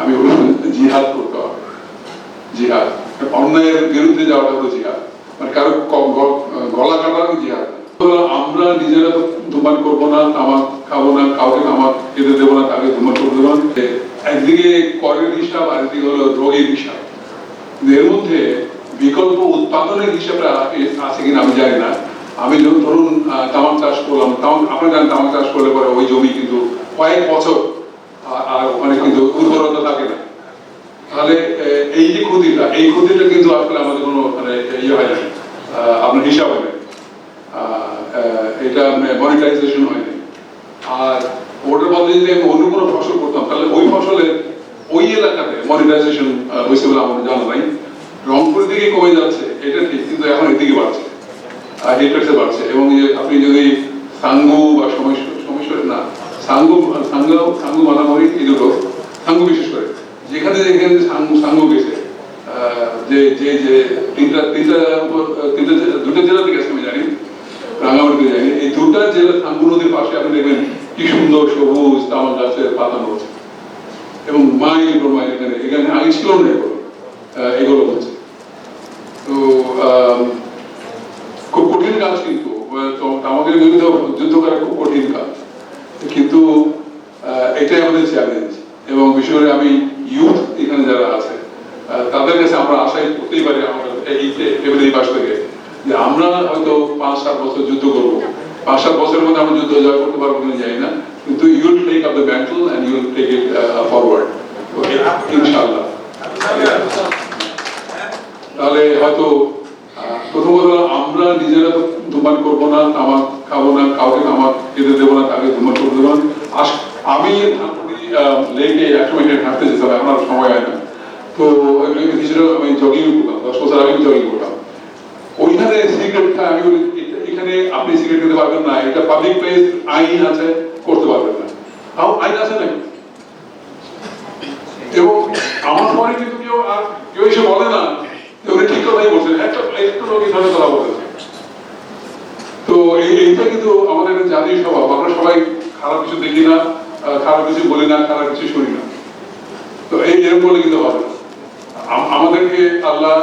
আমি জিহাদ করতে হবে। জিহাদ। অন্যায়ের বিরুদ্ধে যাওয়াটা হলো জিহাদ। মানে কারও গলা কাটার জিহাদ আমরা নিজেরা ধূমপান করব না, তামাক খাব না, কাউকে তামাক খেতে দেবো না তাকে ধূমপান করতে দেবো না। একদিকে করের হিসাব আর একদিকে হলো রোগের হিসাব। এর মধ্যে বিকল্প উৎপাদনের হিসাবটা আছে কিনা আমি জানি না। আমি ধরুন তামাক চাষ করলাম। তামাক আপনারা জানেন তামাক চাষ করলে পরে ওই জমি কিন্তু কয়েক বছর ওখানে কিন্তু উর্বরতা থাকে না। তাহলে এই যে ক্ষতিটা এই ক্ষতিটা কিন্তু আসলে আমাদের কোনো মানে ইয়ে হয় না। আপনার হিসাব হয় না। এটা মনিটাইজেশন হয়নি আর ওটার বদলে যদি আমি অন্য কোনো ফসল করতাম, তাহলে ওই ফসলের ওই এলাকাতে মনিটাইজেশন হয়েছে বলে আমার জানা নাই রংপুরের দিকে কমে যাচ্ছে, এটা ঠিক, কিন্তু এখন এদিকে বাড়ছে। আর হেক্টরসে বাড়ছে। এবং আপনি যদি সাঙ্গু বা না সাঙ্গু সাঙ্গু সাঙ্গু মাদামরি এই দুটো সাঙ্গু বিশেষ করে। যেখানে যেখানে সাঙ্গু গেছে যে যে যে, তিনটা তিনটা তিনটা দুটো জেলা থেকে আমি জানি, রাঙামাটিতে জানি। এই দুটা জেলা সাঙ্গু নদীর পাশে আপনি দেখবেন কি সুন্দর সবুজ তামাক গাছের পাতা নড়ছে এবং মাইল পর মাইল এখানে এখানে আগে ছিল না এগুলো। এগুলো হচ্ছে। তো খুব কঠিন কাজ কিন্তু। আমাদের বিরুদ্ধে যুদ্ধ করা খুব কঠিন কাজ কিন্তু আহ, এটাই আমাদের চ্যালেঞ্জ এবং বিশেষ করে আমি ইউথ এখানে যারা আছে তাদের কাছে আমরা আশাই করতেই পারি আমাদের এই পাশ থেকে। যে আমরা হয়তো পাঁচ সাত বছর যুদ্ধ করব। পাঁচ সাত বছরের মধ্যে আমরা যুদ্ধ জয় করতে পারব কিনা জানি না কিন্তু you'll take up the battle and you'll take it forward ইনশাআল্লাহ। তাহলে হয়তো আহ, প্রথমত আমরা নিজেরা তো ধূমপান করব না তামাক খাব না কাউকে তামাক খেতে দেবো না তাকে ধূমপান করতে দেবো না। আমি লেকে একশো মিনিট হাঁটতে যেতাম, এখন আর সময় হয় না। তো কিছুটা আমি জগিং করতাম, দশ বছর আগে জগিং করতাম। ওইখানে সিগারেট খায় আমি এখানে আপনি সিগারেট খেতে পারবেন না, এটা পাবলিক প্লেস আইন আছে, করতে পারবেন না। তাও আইন আছে নাকি? এবং আমার কিন্তু কেউ আর, কেউ এসে বলে না উনি ঠিক কথাই বলছেন, একটা, একটু তো এইটা কিন্তু আমাদের জাতীয় আমরা সবাই খারাপ কিছু দেখি না। খারাপ কিছু বলি না খারাপ কিছু শুনি না। তো এই এরকম বলে কিন্তু হবে। আমাদেরকে আল্লাহ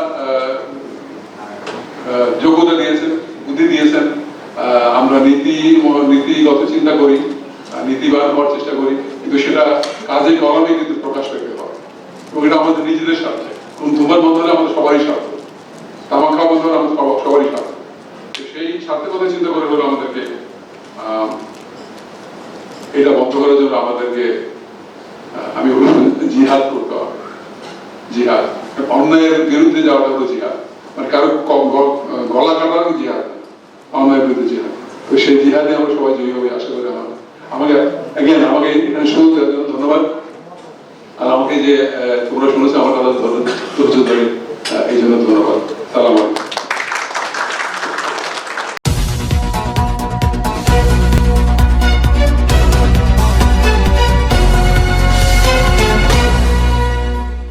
যোগ্যতা দিয়েছেন, বুদ্ধি দিয়েছেন। আমরা নীতি, নীতিগত চিন্তা করি নীতিবান হওয়ার চেষ্টা করি, কিন্তু সেটা কাজে কলমে কিন্তু প্রকাশ পেতে হবে। এবং এটা আমাদের নিজেদের স্বার্থে। এবং ধূমার বন্ধ হলে আমাদের সবারই স্বার্থ। তামাক খাওয়া বন্ধ হলে আমাদের সবার- সবারই স্বার্থ। সেই স্বার্থের কথা চিন্তা করে হলো আমাদেরকে এটা বন্ধ করার জন্য আমাদেরকে আমি জিহাদ করতে হবে। জিহাদ। অন্যায়ের বিরুদ্ধে যাওয়াটা হলো জিহাদ। মানে কারও গলা কাটার জিহাদ অন্যায়ের বিরুদ্ধে জিহাদ। তো সেই জিহাদে আমরা সবাই জয়ী হবে আশা করি আমার, আমাকে, again, আমাকে এখানে জন্য ধন্যবাদ। আর আমাকে যে তোমরা শুনেছো, আমার কথা ধরে ধৈর্য ধরে